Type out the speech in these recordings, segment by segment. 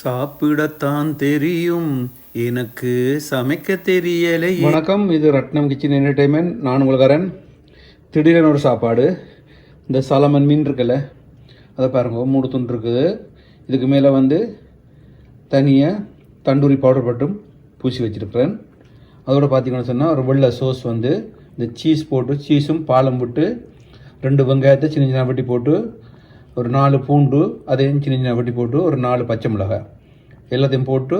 சாப்பிடத்தான் தெரியும். எனக்கு சமைக்க தெரியலை வணக்கம் இது ரத்னம் கிச்சன் என்டர்டைன்மெண்ட் நான் உங்களுக்காரன் திடீரென ஒரு சாப்பாடு. இந்த சலமன் மீன் இருக்குல்ல அதை பாருங்க மூணு துண்டு இருக்குது. இதுக்கு மேலே வந்து தனியாக தண்டூரி பவுடர் மட்டும் பூசி வச்சுருக்கிறேன். அதோட பார்த்தீங்கன்னு சொன்னால் ஒரு வெள்ளை சோஸ் வந்து இந்த சீஸ் போட்டு சீஸும் பாலம் விட்டு ரெண்டு வெங்காயத்தை சின்ன சின்ன வெட்டி போட்டு ஒரு நாலு பூண்டு அதையும் சின்ன சின்ன வெட்டி போட்டு ஒரு நாலு பச்சை மிளகாய். எல்லாத்தையும் போட்டு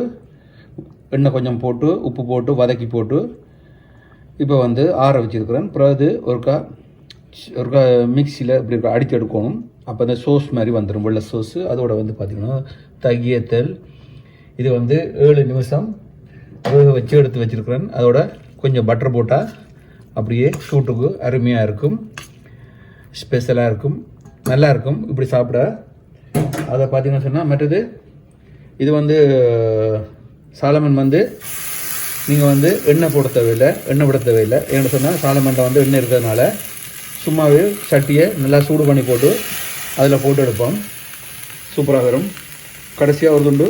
எண்ணெய் கொஞ்சம் போட்டு உப்பு போட்டு வதக்கி போட்டு இப்போ வந்து ஆற வச்சுருக்கிறேன். பிறகு அது ஒருக்கா ஒருக்கா மிக்சியில் இப்படி அடித்து எடுக்கணும். அப்போ அந்த சோஸ் மாதிரி வந்துடும் வெள்ளை சோஸு அதோட வந்து பார்த்திங்கன்னா தகியத்தல் இது வந்து ஏழு நிமிஷம் வேக வச்சு எடுத்து வச்சுருக்கிறேன். அதோட கொஞ்சம் பட்டர் போட்டால் அப்படியே சூட்டுக்கு அருமையாக இருக்கும். ஸ்பெஷலாக இருக்கும். நல்லா இருக்கும் இப்படி சாப்பிட. அதை பார்த்தீங்கன்னு சொன்னால் மற்றது இது வந்து சாலமன் வந்து நீங்கள் வந்து எண்ணெய் போட தேவையில்லை எண்ணெய் விட தேவையில்லை. ஏன்னு சொன்னால் சாலமனில் வந்து எண்ணெய் இருக்கிறதுனால சும்மாவே சட்டியை நல்லா சூடு பண்ணி போட்டு அதில் போட்டு எடுப்போம். சூப்பராக வரும். கடைசியாக ஒரு துண்டு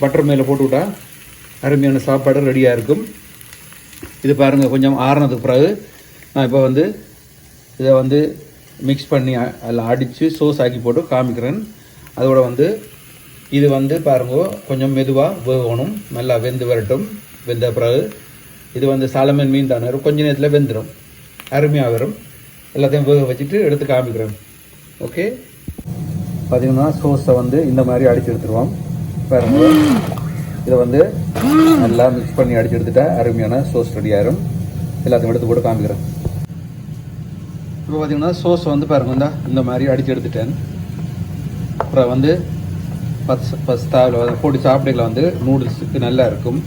பட்டர் மேலே போட்டு விட்டால் அருமையான சாப்பாடு ரெடியாக இருக்கும். இது பாருங்கள் கொஞ்சம் ஆறுனதுக்கு பிறகு நான் இப்போ வந்து இதை வந்து மிக்ஸ் பண்ணி அதில் அடித்து சோஸ் ஆக்கி போட்டு காமிக்கிறேன். அதோட வந்து இது வந்து பாருங்க கொஞ்சம் மெதுவாக வேகணும். நல்லா வெந்து வரட்டும். வெந்த பிறகு இது வந்து சாலமன் மீன் தானே கொஞ்ச நேரத்தில் வெந்துடும் அருமையாக வரும். எல்லாத்தையும் வேக வச்சுட்டு எடுத்து காமிக்கிறேன். ஓகே பார்த்தீங்கன்னா சோஸை வந்து இந்த மாதிரி அடித்து எடுத்துருவோம். பாருங்க. இதை வந்து நல்லா மிக்ஸ் பண்ணி அடித்து எடுத்துட்டா அருமையான சோஸ் ரெடி ஆயிரும். எல்லாத்தையும் எடுத்து போட்டு காமிக்கிறேன். இப்போ பார்த்தீங்கன்னா சோஸ் வந்து பாருங்க இந்த மாதிரி அடித்து எடுத்துட்டேன். அப்புறம் வந்து பஸ் பஸ்தாவில் போட்டு சாப்பிடையில் வந்து நூடுல்ஸுக்கு நல்லா இருக்கும்.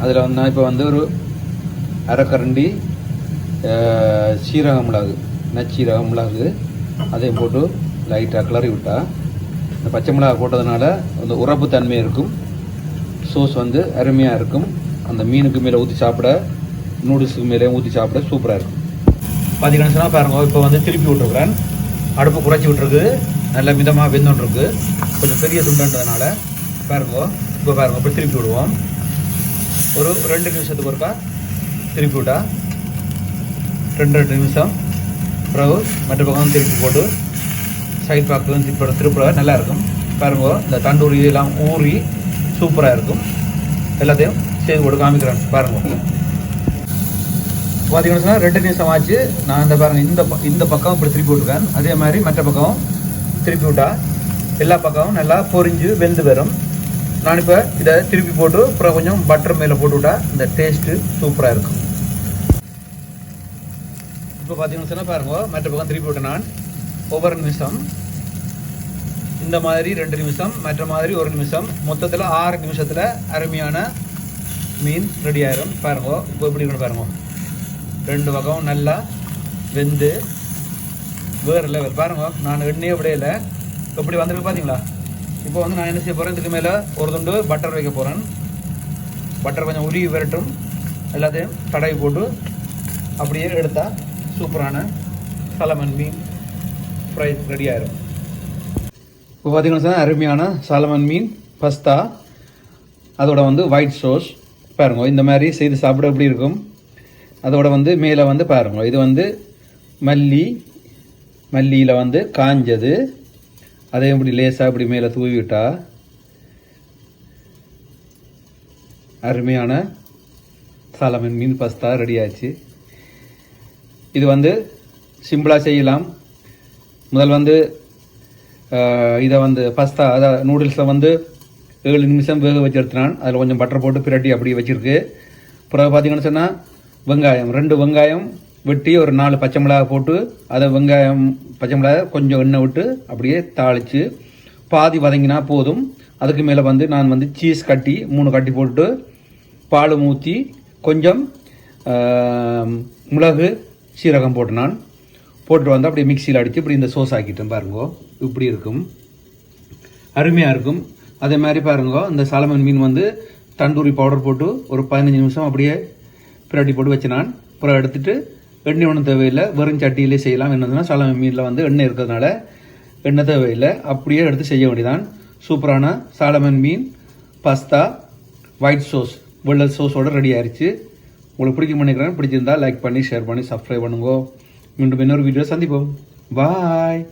அதில் வந்து நான் இப்போ வந்து ஒரு அரைக்கரண்டி சீரக மிளகு நச்சீரக மிளகு அதையும் போட்டு லைட்டாக கிளறி விட்டால் இந்த பச்சை மிளகா போட்டதுனால அந்த உரப்பு தன்மை இருக்கும். சோஸ் வந்து அருமையாக இருக்கும். அந்த மீனுக்கு மேலே ஊற்றி சாப்பிட நூடுல்ஸுக்கு மேலே ஊற்றி சாப்பிட சூப்பராக இருக்கும். பார்த்தீங்கன்னு சொன்னால் பாருங்க இப்போ வந்து திருப்பி விட்டுருக்குறேன். அடுப்பு குறைச்சி விட்டுருக்கு. நல்ல மிதமாக வெந்துட்டுருக்கு. கொஞ்சம் பெரிய துண்டுன்றதுனால பாருங்க இப்போ பாருங்க இப்போ திருப்பி விடுவோம். ஒரு ரெண்டு நிமிஷத்துக்கு ஒருக்கா திருப்பி விட்டா ரெண்டு ரெண்டு நிமிஷம். பிறகு மற்ற பக்கம் திருப்பி போட்டு சைட் பாக்கு திருப்பி திருப்புற நல்லா இருக்கும். பாருங்க இந்த தண்டூரி இதெல்லாம் ஊறி சூப்பராக இருக்கும். எல்லாத்தையும் செய்து போட்டு காமிக்கிறேன். பாருங்க. பார்த்தீங்கன்னு சொன்னால் ரெண்டு நிமிஷம் ஆச்சு. நான் இந்த பாருங்கள் இந்த இந்த பக்கம் இப்படி திருப்பி விட்டுருக்கேன். அதே மாதிரி மற்ற பக்கம் திருப்பி விட்டா எல்லா பக்கமும் நல்லா பொரிஞ்சு வெந்து வரும். நான் இப்போ இதை திருப்பி போட்டு அப்புறம் கொஞ்சம் பட்டர் மேலே போட்டு விட்டா இந்த டேஸ்ட்டு சூப்பராக இருக்கும். இப்போ பார்த்தீங்கன்னு சொன்னால் பாருங்க மற்ற பக்கம் திருப்பி விட்டேன் நான். ஒவ்வொரு நிமிஷம் இந்த மாதிரி ரெண்டு நிமிஷம் மற்ற மாதிரி ஒரு நிமிஷம். மொத்தத்தில் ஆறு நிமிஷத்தில் அருமையான மீன் ரெடி ஆயிரும். பாருங்க இப்போ எப்படி இருக்குன்னு பாருங்க. ரெண்டு பக்கம் நல்லா வெந்து வேறு லெவல் பாருங்க நான் எண்ணெயே விடையில. எப்படி வந்திருக்கு பார்த்தீங்களா இப்போ வந்து நான் என்ன செய்ய போகிறேன் இதுக்கு மேலே ஒரு துண்டு பட்டர் வைக்க போகிறேன் பட்டர் கொஞ்சம் உருகி விரட்டும். எல்லாத்தையும் தடவி போட்டு அப்படியே எடுத்தால் சூப்பரான சலமன் மீன் ஃப்ரை ரெடி ஆயிரும். இப்போ பார்த்தீங்கன்னா சார் அருமையான சாலமன் மீன் பஸ்தா அதோட வந்து ஒயிட் சோஸ் பாருங்க இந்த மாதிரி செய்து சாப்பிட எப்படி இருக்கும்? அதோட வந்து மேலே வந்து பாருங்க. இது வந்து மல்லி மல்லியில் வந்து காஞ்சது. அதை இப்படி லேசாக இப்படி மேலே தூவி அருமையான சாலமன் மீன் பஸ்தா ரெடி ஆச்சு. இது வந்து சிம்பிளாக செய்யலாம். முதல் வந்து இதை வந்து பஸ்தா அதாவது நூடுல்ஸை வந்து ஏழு நிமிஷம் வேக வச்சுருத்தினான் அதில் கொஞ்சம் பட்டர் போட்டு பிரட்டி அப்படியே வச்சுருக்கு. பிறகு பார்த்தீங்கன்னு சொன்னால் வெங்காயம் ரெண்டு வெங்காயம் வெட்டி ஒரு நாலு பச்சை மிளகாய் போட்டு அதை வெங்காயம் பச்சை மிளகாய் கொஞ்சம் எண்ணெய் விட்டு அப்படியே தாளித்து பாதி வதங்கினா போதும். அதுக்கு மேலே வந்து நான் வந்து சீஸ் கட்டி மூணு கட்டி போட்டு பால் ஊற்றி கொஞ்சம் மிளகு சீரகம் போட்டு நான் போட்டு வந்து அப்படியே மிக்சியில் அடித்து இப்படி இந்த சோஸ் ஆக்கிட்டேன் பாருங்கோ. இப்படி இருக்கும். அருமையாக இருக்கும். அதே மாதிரி பாருங்கோ இந்த சாலமன் மீன் வந்து தண்டூரி பவுடர் போட்டு ஒரு பதினஞ்சு நிமிஷம் அப்படியே பிரட்டி போட்டு வச்சினான். அப்புறம் எடுத்துட்டு எண்ணெய் ஒன்றும் தேவையில்லை. வெறும் சட்டியிலே செய்யலாம். என்னதுன்னா சாலமன் மீனில் வந்து எண்ணெய் இருக்கிறதுனால எண்ணெய் தேவையில்லை. அப்படியே எடுத்து செய்ய வேண்டியதான் சூப்பரான சாலமன் மீன் பாஸ்தா ஒயிட் சோஸ் வெள்ளை சோஸோட ரெடி ஆயிடுச்சு உங்களுக்கு பிடிக்கும் நினைக்கிறேன். பிடிச்சிருந்தா லைக் பண்ணி ஷேர் பண்ணி சப்ஸ்கிரைப் பண்ணுங்க. மீண்டும் இன்னொரு வீடியோ சந்திப்போம். பாய்